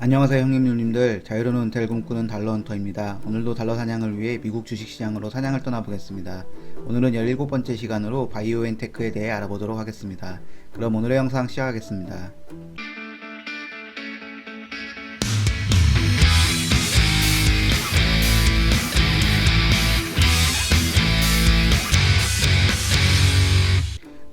안녕하세요 형님 누님들 자유로운 은퇴를 꿈꾸는 달러 헌터입니다. 오늘도 달러 사냥을 위해 미국 주식시장으로 사냥을 떠나보겠습니다. 오늘은 17번째 시간으로 바이오엔테크에 대해 알아보도록 하겠습니다. 그럼 오늘의 영상 시작하겠습니다.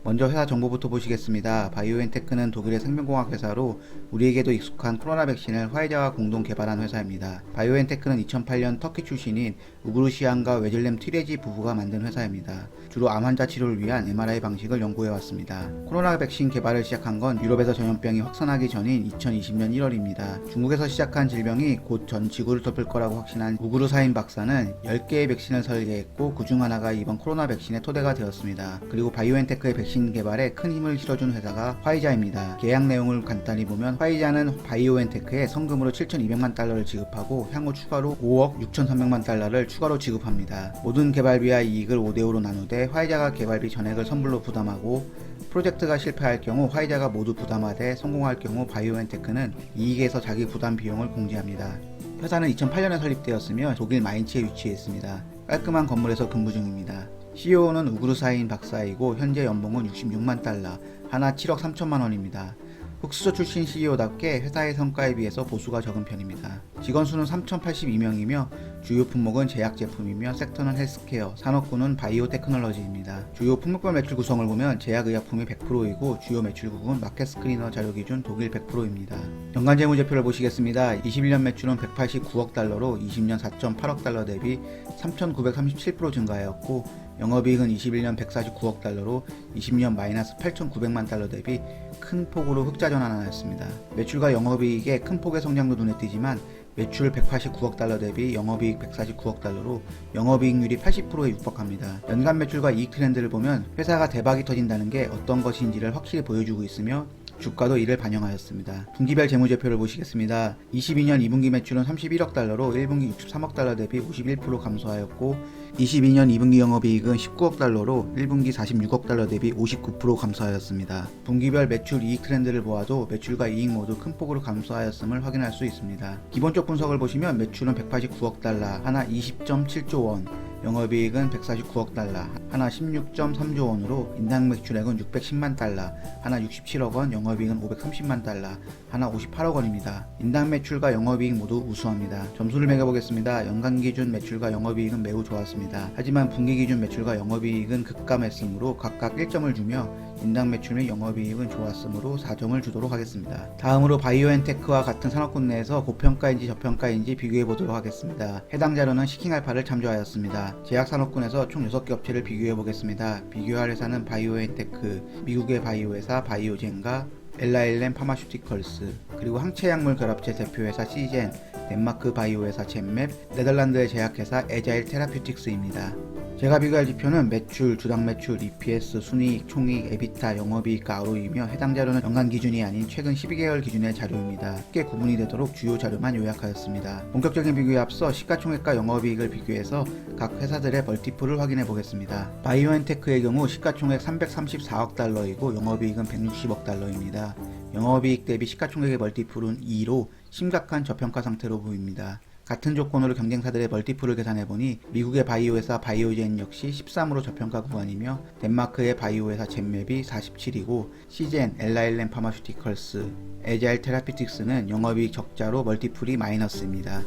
먼저 회사 정보부터 보시겠습니다. 바이오엔테크는 독일의 생명공학 회사로 우리에게도 익숙한 코로나 백신을 화이자와 공동 개발한 회사입니다. 바이오엔테크는 2008년 터키 출신인 우그루시안과 웨질렘 티레지 부부가 만든 회사입니다. 주로 암 환자 치료를 위한 MRI 방식을 연구해 왔습니다. 코로나 백신 개발을 시작한 건 유럽에서 전염병이 확산하기 전인 2020년 1월입니다. 중국에서 시작한 질병이 곧 전 지구를 덮을 거라고 확신한 우그루 사인 박사는 10개의 백신을 설계했고 그중 하나가 이번 코로나 백신의 토대가 되었습니다. 그리고 바이오엔테크의 백신 개발에 큰 힘을 실어준 회사가 화이자입니다. 계약 내용을 간단히 보면 화이자는 바이오엔테크에 성금으로 7,200만 달러를 지급하고 향후 추가로 5억 6,300만 달러를 추가로 지급합니다. 모든 개발비와 이익을 5대5로 나누되 화이자가 개발비 전액을 선불로 부담하고 프로젝트가 실패할 경우 화이자가 모두 부담하되 성공할 경우 바이오엔테크는 이익에서 자기 부담 비용을 공제합니다. 회사는 2008년에 설립되었으며 독일 마인츠에 위치해 있습니다. 깔끔한 건물에서 근무 중입니다. CEO는 우그루사인 박사이고 현재 연봉은 66만 달러, 하나 7억 3천만 원입니다. 흑수저 출신 CEO답게 회사의 성과에 비해서 보수가 적은 편입니다. 직원 수는 3,082명이며 주요 품목은 제약 제품이며 섹터는 헬스케어, 산업군은 바이오 테크놀로지입니다. 주요 품목별 매출 구성을 보면 제약의약품이 100%이고 주요 매출국은 마켓 스크리너 자료 기준 독일 100%입니다. 연간 재무제표를 보시겠습니다. 21년 매출은 189억 달러로 20년 4.8억 달러 대비 3,937% 증가하였고 영업이익은 21년 149억 달러로 20년 마이너스 8,900만 달러 대비 큰 폭으로 흑자 전환하였습니다. 매출과 영업이익의 큰 폭의 성장도 눈에 띄지만 매출 189억 달러 대비 영업이익 149억 달러로 영업이익률이 80%에 육박합니다. 연간 매출과 이익 트렌드를 보면 회사가 대박이 터진다는 게 어떤 것인지를 확실히 보여주고 있으며 주가도 이를 반영하였습니다. 분기별 재무제표를 보시겠습니다. 22년 2분기 매출은 31억 달러로 1분기 63억 달러 대비 51% 감소하였고 22년 2분기 영업이익은 19억 달러로 1분기 46억 달러 대비 59% 감소하였습니다. 분기별 매출 이익 트렌드를 보아도 매출과 이익 모두 큰 폭으로 감소하였음을 확인할 수 있습니다. 기본적 분석을 보시면 매출은 189억 달러, 하나 20.7조 원, 영업이익은 149억 달러, 하나 16.3조 원으로 인당 매출액은 610만 달러, 하나 67억 원, 영업이익은 530만 달러, 하나 58억 원입니다. 인당 매출과 영업이익 모두 우수합니다. 점수를 매겨보겠습니다. 연간 기준 매출과 영업이익은 매우 좋았습니다. 하지만 분기 기준 매출과 영업이익은 급감했으므로 각각 1점을 주며 인당 매출 및 영업이익은 좋았으므로 4점을 주도록 하겠습니다. 다음으로 바이오엔테크와 같은 산업군 내에서 고평가인지 저평가인지 비교해 보도록 하겠습니다. 해당 자료는 시킹알파를 참조하였습니다. 제약 산업군에서 총 6개 업체를 비교해 보겠습니다. 비교할 회사는 바이오엔테크, 미국의 바이오 회사 바이오젠과 엘라일렌 파마슈티컬스, 그리고 항체약물 결합체 대표회사 시젠, 덴마크 바이오 회사 젠맵, 네덜란드의 제약회사 에자일 테라퓨틱스입니다. 제가 비교할 지표는 매출, 주당 매출, EPS, 순이익, 총이익, 에비타, 영업이익과 ROE이며 해당 자료는 연간 기준이 아닌 최근 12개월 기준의 자료입니다. 쉽게 구분이 되도록 주요 자료만 요약하였습니다. 본격적인 비교에 앞서 시가총액과 영업이익을 비교해서 각 회사들의 멀티플을 확인해 보겠습니다. 바이오엔테크의 경우 시가총액 334억 달러이고 영업이익은 160억 달러입니다. 영업이익 대비 시가총액의 멀티플은 2로 심각한 저평가 상태로 보입니다. 같은 조건으로 경쟁사들의 멀티플을 계산해보니 미국의 바이오 회사 바이오젠 역시 13으로 저평가 구간이며 덴마크의 바이오 회사 젠맵이 47이고 시젠, 엘라일렌 파마슈티컬스, 에자일 테라피틱스는 영업이익 적자로 멀티플이 마이너스입니다.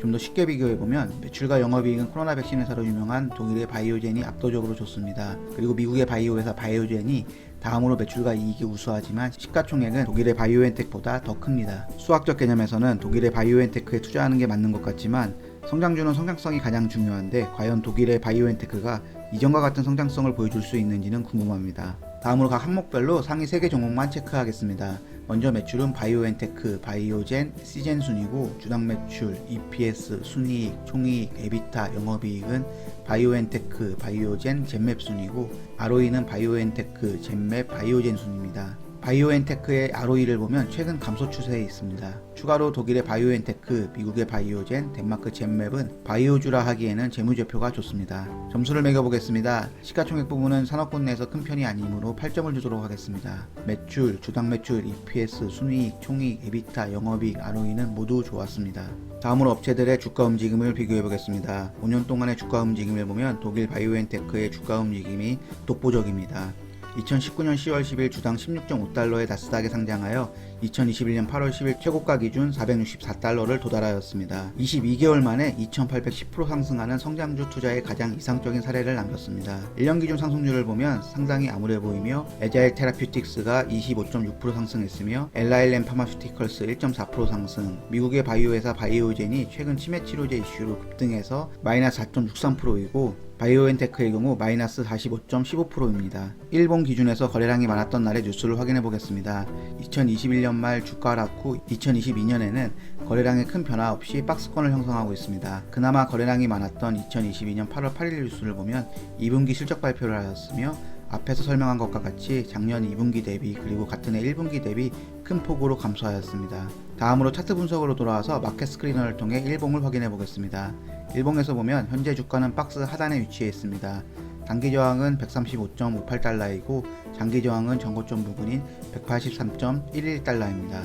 좀더 쉽게 비교해보면 매출과 영업이익은 코로나 백신 회사로 유명한 독일의 바이오젠이 압도적으로 좋습니다. 그리고 미국의 바이오 회사 바이오젠이 다음으로 매출과 이익이 우수하지만 시가총액은 독일의 바이오엔텍보다 더 큽니다. 수학적 개념에서는 독일의 바이오엔테크에 투자하는 게 맞는 것 같지만 성장주는 성장성이 가장 중요한데 과연 독일의 바이오엔테크가 이전과 같은 성장성을 보여줄 수 있는지는 궁금합니다. 다음으로 각 항목별로 상위 3개 종목만 체크하겠습니다. 먼저 매출은 바이오엔테크, 바이오젠, 시젠 순이고 주당 매출, EPS, 순이익, 총이익, 에비타, 영업이익은 바이오엔테크, 바이오젠, 젠맵 순이고 ROE는 바이오엔테크, 젠맵, 바이오젠 순입니다. 바이오엔테크의 ROE를 보면 최근 감소 추세에 있습니다. 추가로 독일의 바이오엔테크, 미국의 바이오젠, 덴마크 젠맵은 바이오주라 하기에는 재무제표가 좋습니다. 점수를 매겨보겠습니다. 시가총액 부분은 산업군 내에서 큰 편이 아니므로 8점을 주도록 하겠습니다. 매출, 주당 매출, EPS, 순이익, 총이익, 에비타, 영업이익, ROE는 모두 좋았습니다. 다음으로 업체들의 주가 움직임을 비교해 보겠습니다. 5년 동안의 주가 움직임을 보면 독일 바이오엔테크의 주가 움직임이 독보적입니다. 2019년 10월 10일 주당 16.5달러에 나스닥에 상장하여 2021년 8월 10일 최고가 기준 464달러를 도달하였습니다. 22개월 만에 2810% 상승하는 성장주 투자의 가장 이상적인 사례를 남겼습니다. 1년 기준 상승률을 보면 상당히 암울해 보이며 에자일 테라퓨틱스가 25.6% 상승했으며 엘라일렌 파마슈티컬스 1.4% 상승, 미국의 바이오 회사 바이오젠이 최근 치매 치료제 이슈로 급등해서 마이너스 4.63%이고 바이오엔테크의 경우 마이너스 45.15%입니다. 일본 기준에서 거래량이 많았던 날의 뉴스를 확인해 보겠습니다. 2021년 말 주가 하락 후 2022년에는 거래량의 큰 변화 없이 박스권을 형성하고 있습니다. 그나마 거래량이 많았던 2022년 8월 8일 뉴스를 보면 2분기 실적 발표를 하였으며 앞에서 설명한 것과 같이 작년 2분기 대비 그리고 같은 해 1분기 대비 큰 폭으로 감소하였습니다. 다음으로 차트 분석으로 돌아와서 마켓 스크리너를 통해 일봉을 확인해 보겠습니다. 일봉에서 보면 현재 주가는 박스 하단에 위치해 있습니다. 단기 저항은 135.58달러이고 장기 저항은 전고점 부분인 183.11달러입니다.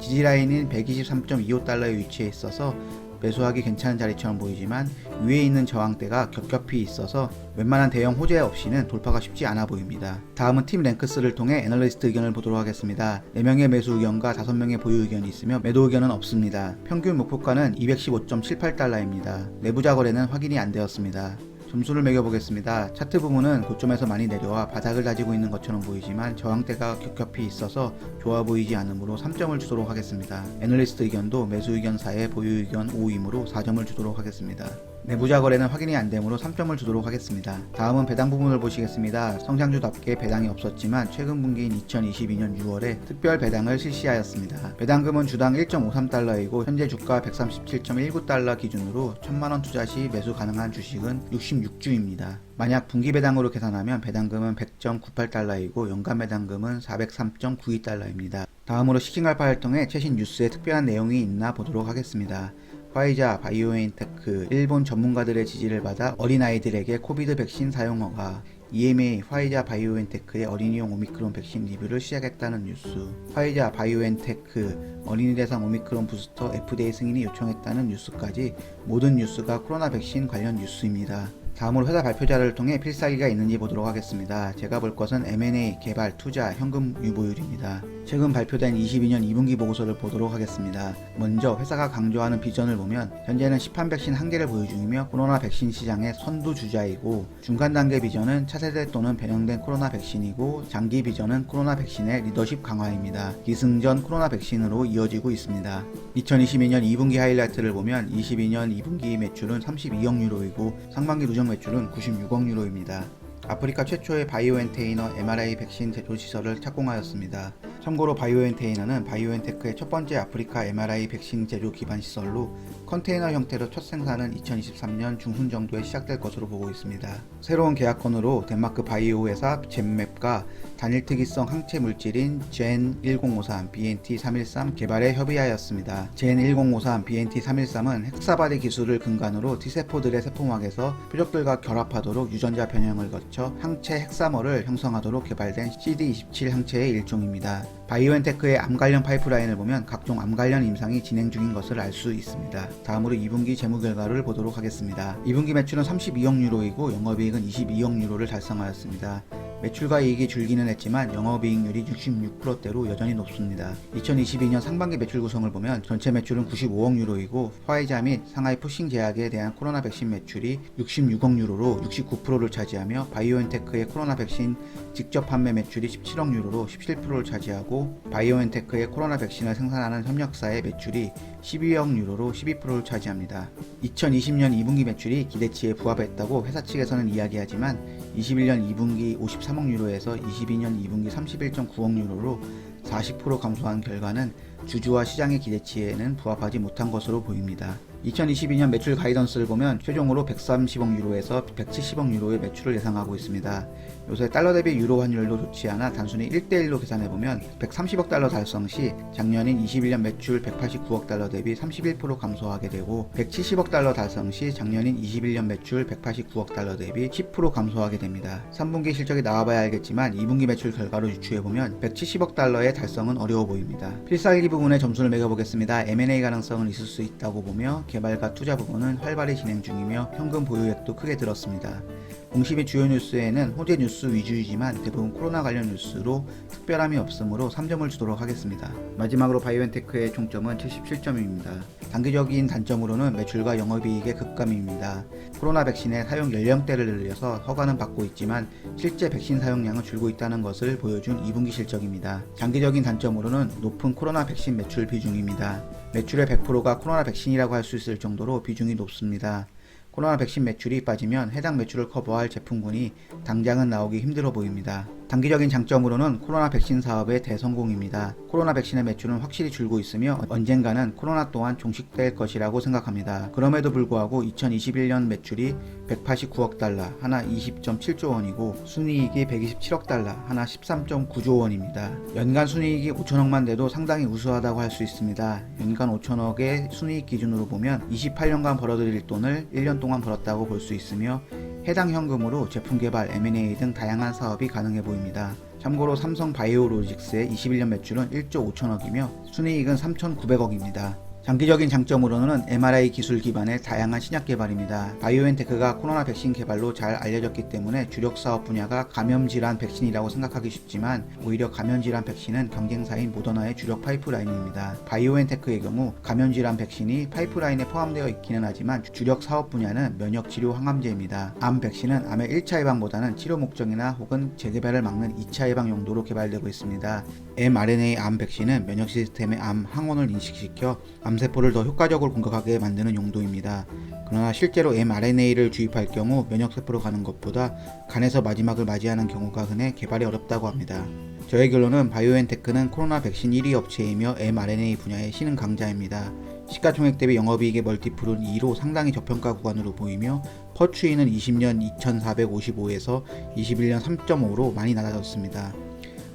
지지 라인인 123.25달러에 위치해 있어서 매수하기 괜찮은 자리처럼 보이지만 위에 있는 저항대가 겹겹이 있어서 웬만한 대형 호재 없이는 돌파가 쉽지 않아 보입니다. 다음은 팀 랭크스를 통해 애널리스트 의견을 보도록 하겠습니다. 4명의 매수 의견과 5명의 보유 의견이 있으며 매도 의견은 없습니다. 평균 목표가는 215.78달러입니다. 내부자 거래는 확인이 안 되었습니다. 점수를 매겨보겠습니다. 차트 부분은 고점에서 많이 내려와 바닥을 다지고 있는 것처럼 보이지만 저항대가 겹겹이 있어서 좋아 보이지 않으므로 3점을 주도록 하겠습니다. 애널리스트 의견도 매수 의견 4에 보유 의견 5이므로 4점을 주도록 하겠습니다. 내부자 거래는 확인이 안 되므로 3점을 주도록 하겠습니다. 다음은 배당 부분을 보시겠습니다. 성장주답게 배당이 없었지만 최근 분기인 2022년 6월에 특별 배당을 실시하였습니다. 배당금은 주당 1.53달러이고 현재 주가 137.19달러 기준으로 1000만원 투자 시 매수 가능한 주식은 66주입니다. 만약 분기 배당으로 계산하면 배당금은 100.98달러이고 연간 배당금은 403.92달러입니다. 다음으로 시킹알파를 통해 최신 뉴스에 특별한 내용이 있나 보도록 하겠습니다. 화이자, 바이오엔테크, 일본 전문가들의 지지를 받아 어린아이들에게 코비드 백신 사용 허가, EMA 화이자 바이오엔테크의 어린이용 오미크론 백신 리뷰를 시작했다는 뉴스, 화이자 바이오엔테크 어린이 대상 오미크론 부스터 FDA 승인이 요청했다는 뉴스까지 모든 뉴스가 코로나 백신 관련 뉴스입니다. 다음으로 회사 발표자를 통해 필살기가 있는지 보도록 하겠습니다. 제가 볼 것은 M&A, 개발, 투자, 현금 유보율입니다. 최근 발표된 22년 2분기 보고서를 보도록 하겠습니다. 먼저 회사가 강조하는 비전을 보면 현재는 시판 백신 한 개를 보유 중이며 코로나 백신 시장의 선두 주자이고 중간 단계 비전은 차세대 또는 변형된 코로나 백신이고 장기 비전은 코로나 백신의 리더십 강화입니다. 기승전 코로나 백신으로 이어지고 있습니다. 2022년 2분기 하이라이트를 보면 22년 2분기 매출은 32억 유로이고 상반기 누적 매출은 96억 유로입니다. 아프리카 최초의 바이오엔테이너 MRI 백신 제조 시설을 착공하였습니다. 참고로 바이오엔테이너는 바이오엔테크의 첫 번째 아프리카 MRI 백신 제조 기반 시설로 컨테이너 형태로 첫 생산은 2023년 중순 정도에 시작될 것으로 보고 있습니다. 새로운 계약건으로 덴마크 바이오 회사 젠맵과 단일 특이성 항체 물질인 젠1053 BNT 313 개발에 협의하였습니다. 젠1053 BNT 313은 헥사바디 기술을 근간으로 T세포들의 세포막에서 표적들과 결합하도록 유전자 변형을 거쳐 항체 헥사머를 형성하도록 개발된 CD27 항체의 일종입니다. 바이오엔테크의 암 관련 파이프라인을 보면 각종 암 관련 임상이 진행 중인 것을 알 수 있습니다. 다음으로 2분기 재무 결과를 보도록 하겠습니다. 2분기 매출은 32억 유로이고 영업이익은 22억 유로를 달성하였습니다. 매출과 이익이 줄기는 했지만 영업이익률이 66%대로 여전히 높습니다. 2022년 상반기 매출 구성을 보면 전체 매출은 95억 유로이고 화이자 및 상하이 푸싱 제약에 대한 코로나 백신 매출이 66억 유로로 69%를 차지하며 바이오엔테크의 코로나 백신 직접 판매 매출이 17억 유로로 17%를 차지하고 바이오엔테크의 코로나 백신을 생산하는 협력사의 매출이 12억 유로로 12%를 차지합니다. 2020년 2분기 매출이 기대치에 부합했다고 회사 측에서는 이야기하지만 21년 2분기 53억 유로에서 22년 2분기 31.9억 유로로 40% 감소한 결과는 주주와 시장의 기대치에는 부합하지 못한 것으로 보입니다. 2022년 매출 가이던스를 보면 최종으로 130억 유로에서 170억 유로의 매출을 예상하고 있습니다. 요새 달러 대비 유로 환율도 좋지 않아 단순히 1대1로 계산해보면 130억 달러 달성 시 작년인 21년 매출 189억 달러 대비 31% 감소하게 되고 170억 달러 달성 시 작년인 21년 매출 189억 달러 대비 10% 감소하게 됩니다. 3분기 실적이 나와봐야 알겠지만 2분기 매출 결과로 유추해보면 170억 달러의 달성은 어려워 보입니다. 필살기 부분에 점수를 매겨보겠습니다. M&A 가능성은 있을 수 있다고 보며 개발과 투자 부분은 활발히 진행 중이며 현금 보유액도 크게 들었습니다. 공시 주요 뉴스에는 호재 뉴스 위주이지만 대부분 코로나 관련 뉴스로 특별함이 없으므로 3점을 주도록 하겠습니다. 마지막으로 바이오엔테크의 총점은 77점입니다. 단기적인 단점으로는 매출과 영업이익의 급감입니다. 코로나 백신의 사용 연령대를 늘려서 허가는 받고 있지만 실제 백신 사용량은 줄고 있다는 것을 보여준 2분기 실적입니다. 장기적인 단점으로는 높은 코로나 백신 매출 비중입니다. 매출의 100%가 코로나 백신이라고 할 수 있을 정도로 비중이 높습니다. 코로나 백신 매출이 빠지면 해당 매출을 커버할 제품군이 당장은 나오기 힘들어 보입니다. 단기적인 장점으로는 코로나 백신 사업의 대성공입니다. 코로나 백신의 매출은 확실히 줄고 있으며 언젠가는 코로나 또한 종식될 것이라고 생각합니다. 그럼에도 불구하고 2021년 매출이 189억 달러, 하나 20.7조 원이고 순이익이 127억 달러, 하나 13.9조 원입니다. 연간 순이익이 5천억만 돼도 상당히 우수하다고 할 수 있습니다. 연간 5천억의 순이익 기준으로 보면 28년간 벌어들일 돈을 1년 동안 벌었다고 볼 수 있으며 해당 현금으로 제품 개발, M&A 등 다양한 사업이 가능해 보입니다. 참고로 삼성 바이오로직스의 21년 매출은 1조 5천억이며 순이익은 3,900억입니다. 장기적인 장점으로는 mRNA 기술 기반의 다양한 신약 개발입니다. 바이오엔테크가 코로나 백신 개발로 잘 알려졌기 때문에 주력 사업 분야가 감염 질환 백신이라고 생각하기 쉽지만 오히려 감염 질환 백신은 경쟁사인 모더나의 주력 파이프라인입니다. 바이오엔테크의 경우 감염 질환 백신이 파이프라인에 포함되어 있기는 하지만 주력 사업 분야는 면역 치료 항암제입니다. 암 백신은 암의 1차 예방보다는 치료 목적이나 혹은 재개발을 막는 2차 예방 용도로 개발되고 있습니다. mRNA 암 백신은 면역 시스템의 암 항원을 인식시켜 암 세포를 더 효과적으로 공격하게 만드는 용도입니다. 그러나 실제로 mRNA를 주입할 경우 면역세포로 가는 것보다 간에서 마지막을 맞이하는 경우가 흔해 개발이 어렵다고 합니다. 저의 결론은 바이오엔테크는 코로나 백신 1위 업체이며 mRNA 분야의 신흥 강자입니다. 시가총액 대비 영업이익의 멀티플은 2로 상당히 저평가 구간으로 보이며 퍼추이는 20년 2455에서 21년 3.5로 많이 낮아졌습니다.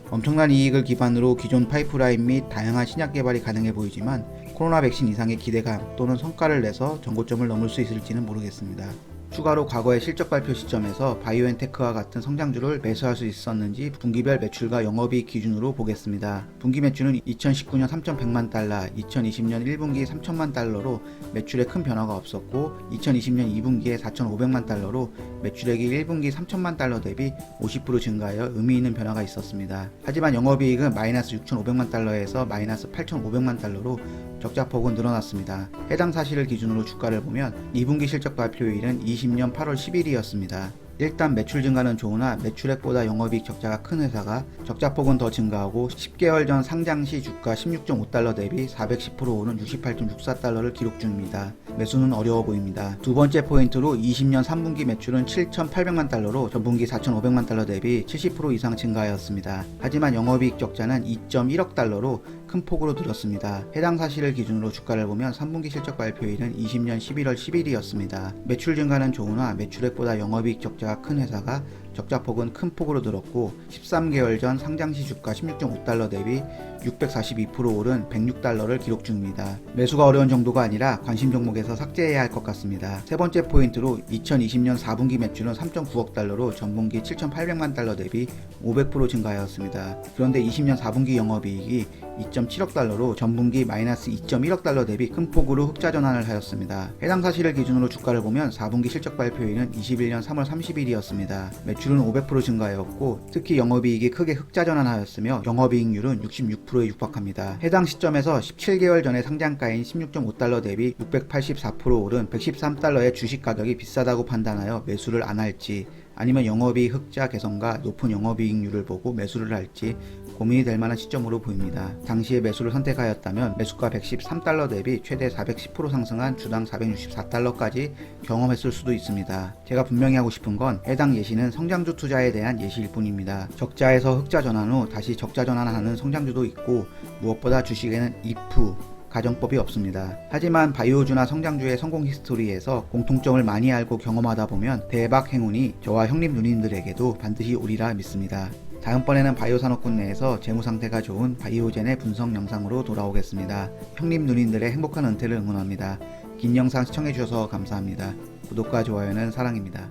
엄청난 이익을 기반으로 기존 파이프라인 및 다양한 신약 개발이 가능해 보이지만 코로나 백신 이상의 기대감 또는 성과를 내서 전고점을 넘을 수 있을지는 모르겠습니다. 추가로 과거의 실적 발표 시점에서 바이오엔테크와 같은 성장주를 매수할 수 있었는지 분기별 매출과 영업이익 기준으로 보겠습니다. 분기 매출은 2019년 3,100만 달러, 2020년 1분기 3천만 달러로 매출에 큰 변화가 없었고 2020년 2분기에 4,500만 달러로 매출액이 1분기 3천만 달러 대비 50% 증가하여 의미 있는 변화가 있었습니다. 하지만 영업이익은 마이너스 6,500만 달러에서 마이너스 8,500만 달러로 적자폭은 늘어났습니다. 해당 사실을 기준으로 주가를 보면 2분기 실적 발표일은 20년 8월 10일이었습니다. 일단 매출 증가는 좋으나 매출액보다 영업이익 적자가 큰 회사가 적자폭은 더 증가하고 10개월 전 상장 시 주가 16.5달러 대비 410% 오른 68.64달러를 기록 중입니다. 매수는 어려워 보입니다. 두 번째 포인트로 20년 3분기 매출은 7,800만 달러로 전분기 4,500만 달러 대비 70% 이상 증가하였습니다. 하지만 영업이익 적자는 2.1억 달러로 큰 폭으로 늘었습니다. 해당 사실을 기준으로 주가를 보면 3분기 실적 발표일은 20년 11월 10일이었습니다. 매출 증가는 좋으나 매출액보다 영업이익 적자가 큰 회사가 적자폭은 큰 폭으로 늘었고 13개월 전 상장시 주가 16.5달러 대비 642% 오른 106달러를 기록 중입니다. 매수가 어려운 정도가 아니라 관심 종목에서 삭제해야 할 것 같습니다. 세 번째 포인트로 2020년 4분기 매출은 3.9억 달러로 전분기 7,800만 달러 대비 500% 증가하였습니다. 그런데 20년 4분기 영업이익이 2.7억 달러로 전분기 마이너스 2.1억 달러 대비 큰 폭으로 흑자 전환을 하였습니다. 해당 사실을 기준으로 주가를 보면 4분기 실적 발표일은 21년 3월 30일이었습니다. 매출은 500% 증가하였고 특히 영업이익이 크게 흑자 전환하였으며 영업이익률은 66%에 육박합니다. 해당 시점에서 17개월 전에 상장가인 16.5달러 대비 684% 오른 113달러의 주식 가격이 비싸다고 판단하여 매수를 안 할지 아니면 영업이익 흑자 개선과 높은 영업이익률을 보고 매수를 할지 고민이 될 만한 시점으로 보입니다. 당시에 매수를 선택하였다면 매수가 113달러 대비 최대 410% 상승한 주당 464달러까지 경험했을 수도 있습니다. 제가 분명히 하고 싶은 건 해당 예시는 성장주 투자에 대한 예시일 뿐입니다. 적자에서 흑자 전환 후 다시 적자 전환하는 성장주도 있고 무엇보다 주식에는 if 가정법이 없습니다. 하지만 바이오주나 성장주의 성공 히스토리에서 공통점을 많이 알고 경험하다 보면 대박 행운이 저와 형님 누님들에게도 반드시 오리라 믿습니다. 다음번에는 바이오 산업군 내에서 재무 상태가 좋은 바이오젠의 분석 영상으로 돌아오겠습니다. 형님 누님들의 행복한 은퇴를 응원합니다. 긴 영상 시청해주셔서 감사합니다. 구독과 좋아요는 사랑입니다.